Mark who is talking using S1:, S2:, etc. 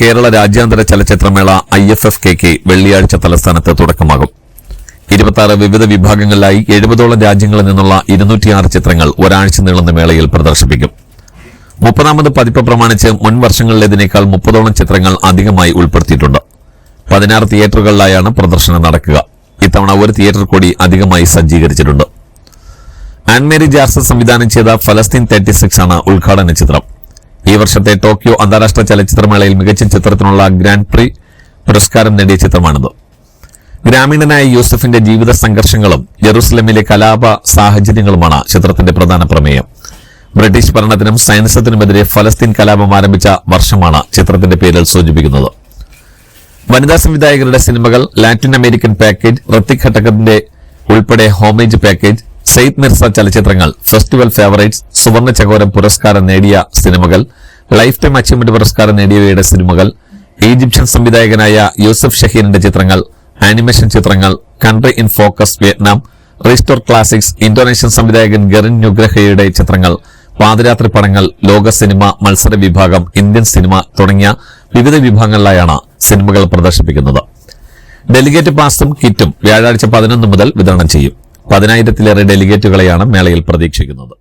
S1: കേരള രാജ്യാന്തര ചലച്ചിത്രമേള I F F കെക്ക് വെള്ളിയാഴ്ച തലസ്ഥാനത്ത് തുടക്കമാകും. ഇരുപത്തി വിവിധ വിഭാഗങ്ങളിലായി എഴുപതോളം രാജ്യങ്ങളിൽ നിന്നുള്ള ഇരുന്നൂറ്റിയാറ് ചിത്രങ്ങൾ ഒരാഴ്ച നീളുന്ന മേളയിൽ പ്രദർശിപ്പിക്കും. മുപ്പതാമത് പതിപ്പ് പ്രമാണിച്ച് മുൻ വർഷങ്ങളിലേതിനേക്കാൾ മുപ്പതോളം ചിത്രങ്ങൾ അധികമായി ഉൾപ്പെടുത്തിയിട്ടുണ്ട്. പതിനാറ് തിയേറ്ററുകളിലായാണ് പ്രദർശനം നടക്കുക. ഇത്തവണ ഒരു തിയേറ്റർ കൂടി അധികമായി സജ്ജീകരിച്ചിട്ടുണ്ട്. ആൻമേരി ജാർസ സംവിധാനം ചെയ്ത ഫലസ്തീൻ തേർട്ടി സിക്സ് ആണ് ഉദ്ഘാടന ചിത്രം. ഈ വർഷത്തെ ടോക്കിയോ അന്താരാഷ്ട്ര ചലച്ചിത്രമേളയിൽ മികച്ച ചിത്രത്തിനുള്ള ഗ്രാൻഡ് പ്രി പുരസ്കാരം നേടിയ ചിത്രമാണിത്. ഗ്രാമീണനായ യൂസഫിന്റെ ജീവിത സംഘർഷങ്ങളും ജെറുസലമിലെ കലാപ സാഹചര്യങ്ങളുമാണ് ചിത്രത്തിന്റെ പ്രധാന പ്രമേയം. ബ്രിട്ടീഷ് ഭരണത്തിനും സയൻസത്തിനുമെതിരെ ഫലസ്തീൻ കലാപം ആരംഭിച്ച വർഷമാണ് ചിത്രത്തിന്റെ പേരിൽ സൂചിപ്പിക്കുന്നത്. വനിതാ സംവിധായകരുടെ സിനിമകൾ ലാറ്റിൻ അമേരിക്കൻ പാക്കേജ് ഋത്തിക് ഘട്ടകത്തിന്റെ ഉൾപ്പെടെ ഹോമേജ് പാക്കേജ് സെയ്ദ് മിർസ ചലച്ചിത്രങ്ങൾ ഫെസ്റ്റിവൽ ഫേവറേറ്റ്സ് സുവർണ ചകോരം പുരസ്കാരം നേടിയ സിനിമകൾ ലൈഫ് ടൈം അച്ചീവ്മെന്റ് പുരസ്കാരം നേടിയവയുടെ സിനിമകൾ ഈജിപ്ഷ്യൻ സംവിധായകനായ യൂസഫ് ഷഹീറിന്റെ ചിത്രങ്ങൾ ആനിമേഷൻ ചിത്രങ്ങൾ country in focus Vietnam restore classics Indonesian സംവിധായകൻ ഗറിൻ നുഗ്രഹയുടെ ചിത്രങ്ങൾ പാതിരാത്രി പടങ്ങൾ ലോക സിനിമ മത്സര വിഭാഗം ഇന്ത്യൻ സിനിമ തുടങ്ങിയ വിവിധ വിഭാഗങ്ങളിലായാണ് സിനിമകൾ പ്രദർശിപ്പിക്കുന്നത്. ഡെലിഗേറ്റ് പാസും കിറ്റും വ്യാഴാഴ്ച പതിനൊന്ന് മുതൽ വിതരണം ചെയ്യും. പതിനായിരത്തിലേറെ ഡെലിഗേറ്റുകളെയാണ് മേളയിൽ പ്രതീക്ഷിക്കുന്നത്.